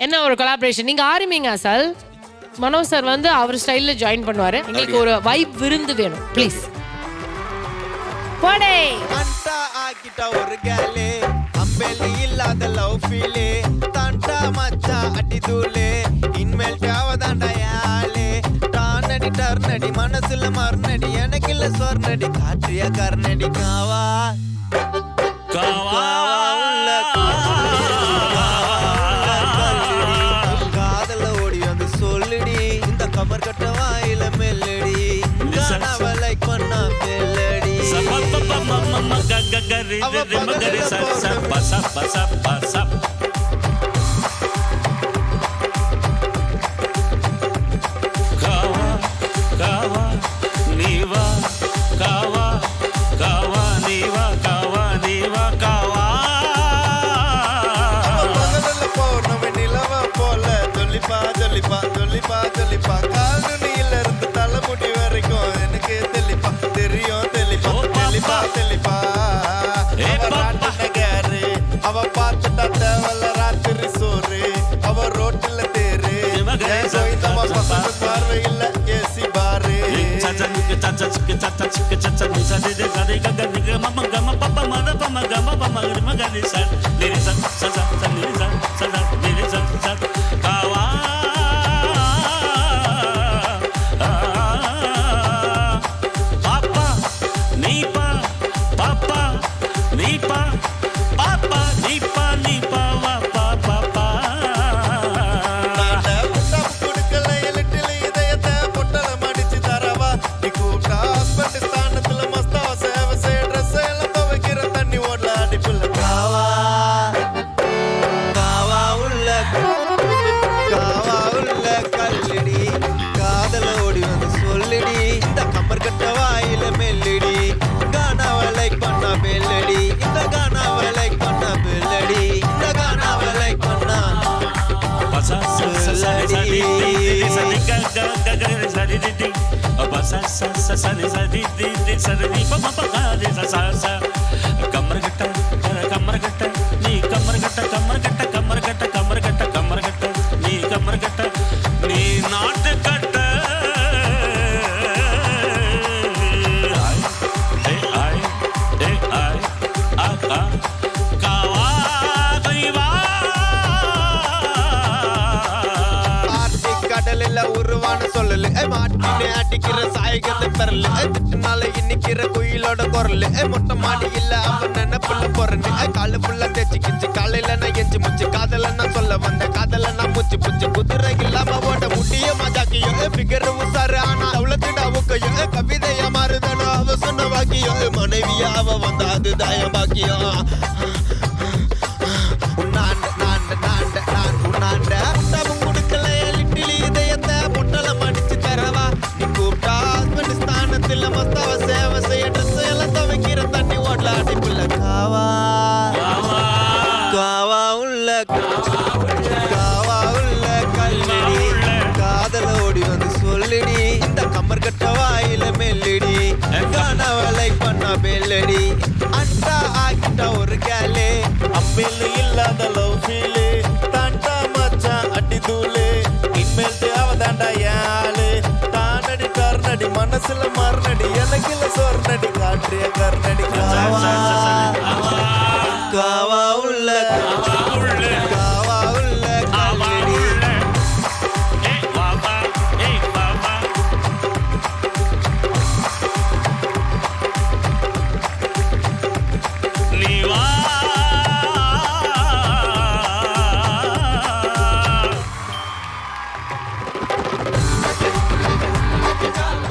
என்ன ஒரு கொலாபரேஷன் நீங்க ஆரம்பிங்க சார் மனோ சார் வந்து அவர் ஸ்டைல்ல ஜாயின் பண்ணுவாரு. எங்களுக்கு ஒரு வைப் விருந்து வேணும் ப்ளீஸ் போடே. அண்டா ஆக்கிட்ட ஒரு கேலு அம்பேலி இல்லாத லவ் ஃபீலு தாண்டா மச்சா அடி தூளு இன்மேல் தேவதாண்டா யாழு டானடி டர்னடி மனசுல மறுநடி எனக்கு இல்ல சொர்ணடி காற்றிய கர்ணடி காவா சமர் கட்ட வாயில மெல்லடி. கனவலை பண்ணா மெல்லடி. பகல்ல பௌர்ணமி நிலவ போல. ஜொலிப்பா ஜொலிப்பா చచ్చ చిక్క చచ్చ నిస నిగ గమ పప్ప మద పమ గమ పమ గమ గని సార్ கட்ட வாயில மெல்லடி கானாவை like பண்ணா பெல்லடி இந்த கானாவை like பண்ணா பெல்லடி இந்த கானாவை like சரி சரி சரி சரி சரி ni கடலில் உருவான சொல்லலு. ஏ, மாட்டினு அடிக்கிற சாய்கத்தை பெறல. ஏ, திட்டுனால இன்னிக்கிற குயிலோட குரல். ஏ, மொட்டை மாடி இல்ல அவன் நினைப்புல பொறனு. காலு புள்ள தேய்ச்சிக்கிச்சு. காலையில நான் எஞ்சி முச்சு காதல நான் சொல்ல வந்த காதல நான் பூச்சி பூச்சி. குதிரை இல்லாம ஓட முடிய மஜாக்கியோ. பிகர் உசாரு ஆனா அவ்வளோத்திட உக்கையோ கவிதையா மாறுதானோ அவ சொன்ன வாக்கியோ. மனைவியா அவ வந்த அதுதான் பாக்கியம் காவா உள்ள கல்லடி காதல ஓடி வந்து சொல்லுடி இந்த கம்மர் கட்ட வாயில மெல்லடி. கானாவை லைக் பண்ணா அண்டா ஆக்கிட்ட ஒரு கேலே அம்பில் இல்லாத லவ் ஃபீல் Music